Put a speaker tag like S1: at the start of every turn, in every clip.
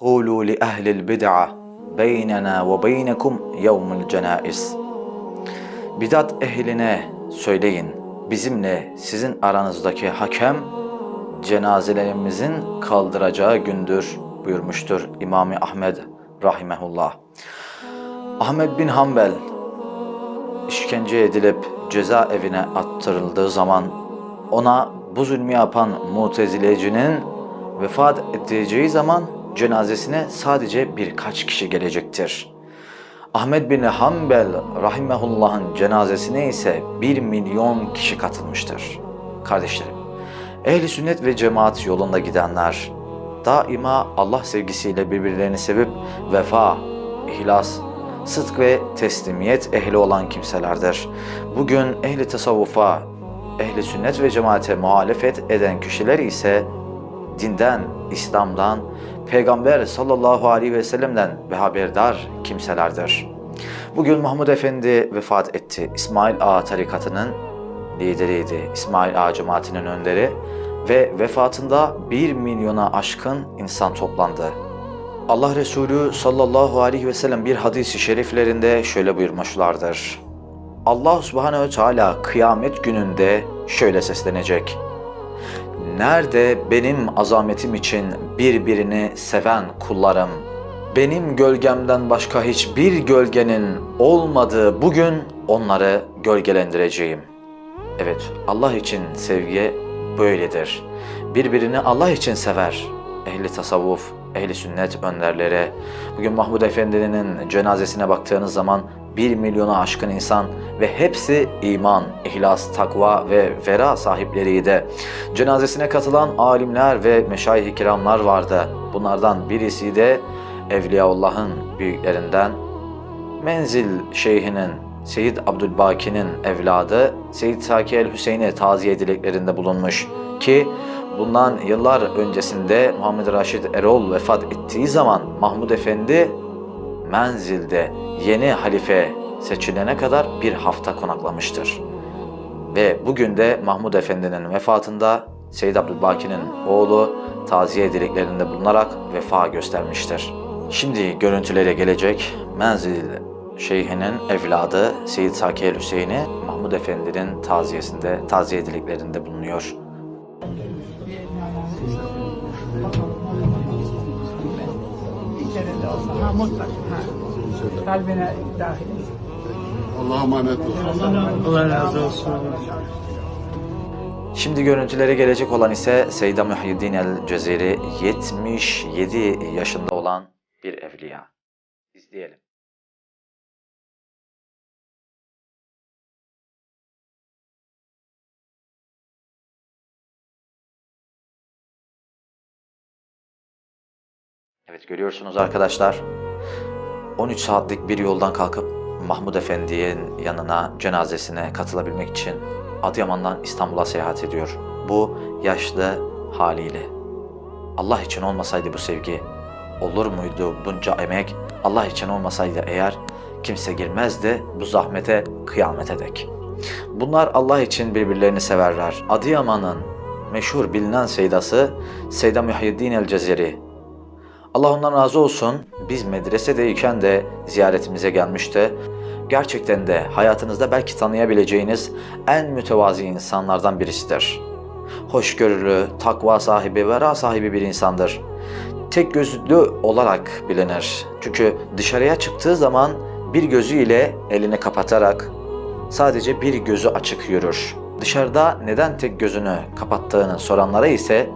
S1: قولوا لأهل البدعة بيننا وبينكم يوم الجنائز Bidat ehline söyleyin bizimle sizin aranızdaki hakem cenazelerimizin kaldıracağı gündür buyurmuştur İmami Ahmed rahimehullah. Ahmed bin Hanbel işkence edilip cezaevine attırıldığı zaman ona bu zulmü yapan mutezilecinin vefat edeceği zaman cenazesine sadece birkaç kişi gelecektir. Ahmed bin Hanbel rahimehullah'ın cenazesine ise bir milyon kişi katılmıştır. Kardeşlerim, ehli sünnet ve cemaat yolunda gidenler daima Allah sevgisiyle birbirlerini sevip vefa, ihlas, sıdk ve teslimiyet ehli olan kimselerdir. Bugün ehli tasavvufa, ehli sünnet ve cemaate muhalefet eden kişiler ise dinden, İslam'dan, Peygamber sallallahu aleyhi ve sellem'den ve haberdar kimselerdir. Bugün Mahmud Efendi vefat etti. İsmail Ağa tarikatının lideriydi. İsmail Ağa cemaatinin önderi ve vefatında bir milyona aşkın insan toplandı. Allah Resulü sallallahu aleyhi ve sellem bir hadisi şeriflerinde şöyle buyurmuşlardır. Allah subhanehu ve teala kıyamet gününde şöyle seslenecek. Nerede benim azametim için birbirini seven kullarım, benim gölgemden başka hiçbir gölgenin olmadığı bugün onları gölgelendireceğim. Evet, Allah için sevgi böyledir. Birbirini Allah için sever. Ehli tasavvuf, ehli sünnet önderleri. Bugün Mahmud Efendi'nin cenazesine baktığınız zaman bir milyona aşkın insan ve hepsi iman, ihlas, takva ve vera sahipleriydi. Cenazesine katılan alimler ve meşayih-i kiramlar vardı. Bunlardan birisi de Evliyaullah'ın büyüklerinden Menzil Şeyhinin Seyyid Abdülbaki'nin evladı Seyyid Saki el Hüseyin'e taziye dileklerinde bulunmuş ki bundan yıllar öncesinde Muhammed Raşid Erol vefat ettiği zaman Mahmud Efendi Menzil'de yeni halife seçilene kadar bir hafta konaklamıştır. Ve bugün de Mahmud Efendi'nin vefatında Seyyid Abdülbaki'nin oğlu taziye dileklerinde bulunarak vefa göstermiştir. Şimdi görüntülere gelecek Menzil Şeyhinin evladı Seyyid Saki el Hüseyin'i Mahmud Efendi'nin taziyesinde, taziye dileklerinde bulunuyor.
S2: İçeride olsa ha mutlak ha. Kalbine dahil.
S3: Allah'a emanet olun.
S2: Allah razı olsun.
S1: Şimdi görüntülere gelecek olan ise Seyyid Muhyiddin el Cezeri 77 yaşında olan bir evliya. İzleyelim. Evet görüyorsunuz arkadaşlar. 13 saatlik bir yoldan kalkıp Mahmud Efendi'nin yanına cenazesine katılabilmek için Adıyaman'dan İstanbul'a seyahat ediyor. Bu yaşlı haliyle. Allah için olmasaydı bu sevgi olur muydu bunca emek? Allah için olmasaydı eğer kimse girmezdi bu zahmete kıyamete dek. Bunlar Allah için birbirlerini severler. Adıyaman'ın meşhur bilinen seydası Seyda Muhyiddin el Cezeri Allah ondan razı olsun. Biz medresedeyken de ziyaretimize gelmişti. Gerçekten de hayatınızda belki tanıyabileceğiniz en mütevazi insanlardan birisidir. Hoşgörülü, takva sahibi, vera sahibi bir insandır. Tek gözlü olarak bilinir. Çünkü dışarıya çıktığı zaman bir gözüyle elini kapatarak sadece bir gözü açık yürür. Dışarıda neden tek gözünü kapattığını soranlara ise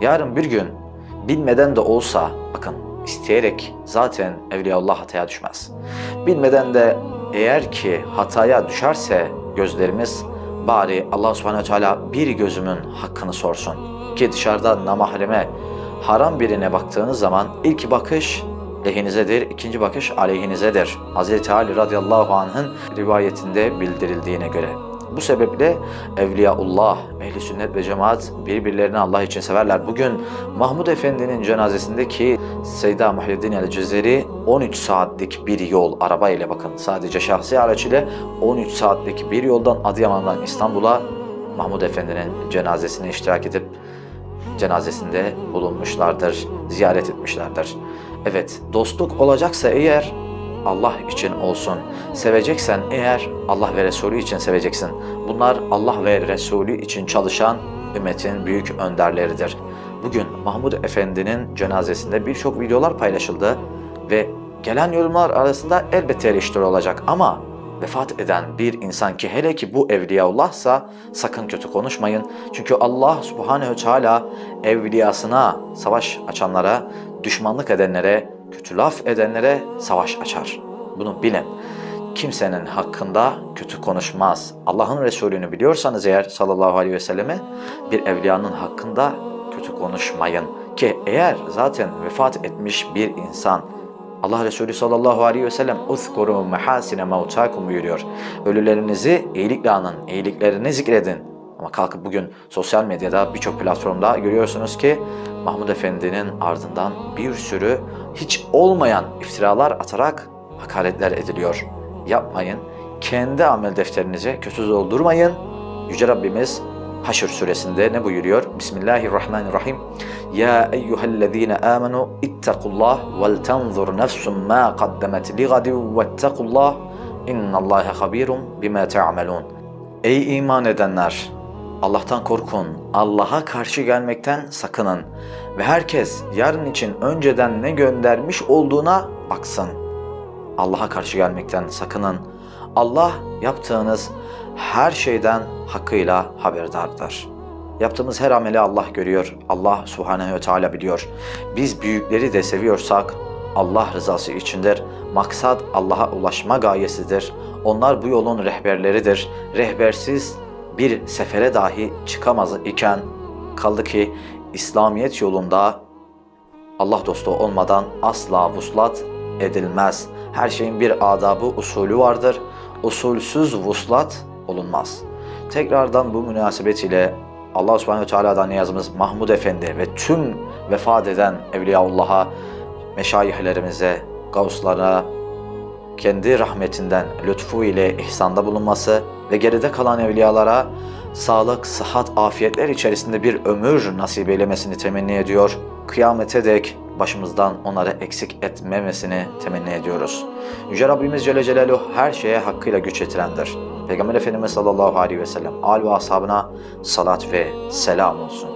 S1: yarın bir gün bilmeden de olsa bakın isteyerek zaten Evliyaullah hataya düşmez. Bilmeden de eğer ki hataya düşerse gözlerimiz bari Allah subhanehu teala bir gözümün hakkını sorsun. Ki dışarıda namahreme haram birine baktığınız zaman ilk bakış lehinizedir, ikinci bakış aleyhinizedir. Hz. Ali radıyallahu anh'ın rivayetinde bildirildiğine göre. Bu sebeple Evliyaullah, ehli sünnet ve cemaat birbirlerini Allah için severler. Bugün Mahmud Efendi'nin cenazesindeki Seyda Muhyiddin el Cezeri 13 saatlik bir yol araba ile bakın sadece şahsi araç ile 13 saatlik bir yoldan Adıyaman'dan İstanbul'a Mahmud Efendi'nin cenazesine iştirak edip cenazesinde bulunmuşlardır, ziyaret etmişlerdir. Evet, dostluk olacaksa eğer Allah için olsun. Seveceksen eğer Allah ve Resulü için seveceksin. Bunlar Allah ve Resulü için çalışan ümmetin büyük önderleridir. Bugün Mahmud Efendi'nin cenazesinde birçok videolar paylaşıldı ve gelen yorumlar arasında elbette eleştiri olacak ama vefat eden bir insan ki hele ki bu evliyaullahsa sakın kötü konuşmayın. Çünkü Allah subhanehu teala evliyasına savaş açanlara, düşmanlık edenlere, kötü laf edenlere savaş açar. Bunu bilin. Kimsenin hakkında kötü konuşmaz. Allah'ın Resulünü biliyorsanız eğer sallallahu aleyhi ve selleme bir evliyanın hakkında kötü konuşmayın. Ki eğer zaten vefat etmiş bir insan Allah Resulü sallallahu aleyhi ve sellem "Uzkuru mahasine mevtakum" buyuruyor. Ölülerinizi iyilikle anın, iyiliklerini zikredin. Ama kalkıp bugün sosyal medyada birçok platformda görüyorsunuz ki Mahmud Efendi'nin ardından bir sürü hiç olmayan iftiralar atarak hakaretler ediliyor. Yapmayın. Kendi amel defterinize kötü doldurmayın. Yüce Rabbimiz Haşr suresinde ne buyuruyor? Bismillahirrahmanirrahim. Ya eyyühellezine amenu ittakullah vel tenzur nefsum ma kaddemet li gadin vettekullah innallâhe habirun bima ta'melun. Ey iman edenler! Allah'tan korkun, Allah'a karşı gelmekten sakının ve herkes yarın için önceden ne göndermiş olduğuna baksın. Allah'a karşı gelmekten sakının. Allah yaptığınız her şeyden hakkıyla haberdardır. Yaptığımız her ameli Allah görüyor. Allah subhanehu ve teala biliyor. Biz büyükleri de seviyorsak Allah rızası içindir. Maksat Allah'a ulaşma gayesidir. Onlar bu yolun rehberleridir. Rehbersiz bir sefere dahi çıkamaz iken kaldı ki İslamiyet yolunda Allah dostu olmadan asla vuslat edilmez. Her şeyin bir adabı, usulü vardır. Usulsüz vuslat olunmaz. Tekrardan bu münasebet ile Allah subhanehu teala'dan niyazımız Mahmud Efendi ve tüm vefat eden Evliyaullah'a, meşayihlerimize, gavslara, kendi rahmetinden lütfu ile ihsanda bulunması ve geride kalan evliyalara sağlık, sıhhat, afiyetler içerisinde bir ömür nasip eylemesini temenni ediyor. Kıyamete dek başımızdan onları eksik etmemesini temenni ediyoruz. Yüce Rabbimiz Celle Celaluhu her şeye hakkıyla güç yetirendir. Peygamber Efendimiz sallallahu aleyhi ve sellem al ve ashabına salat ve selam olsun.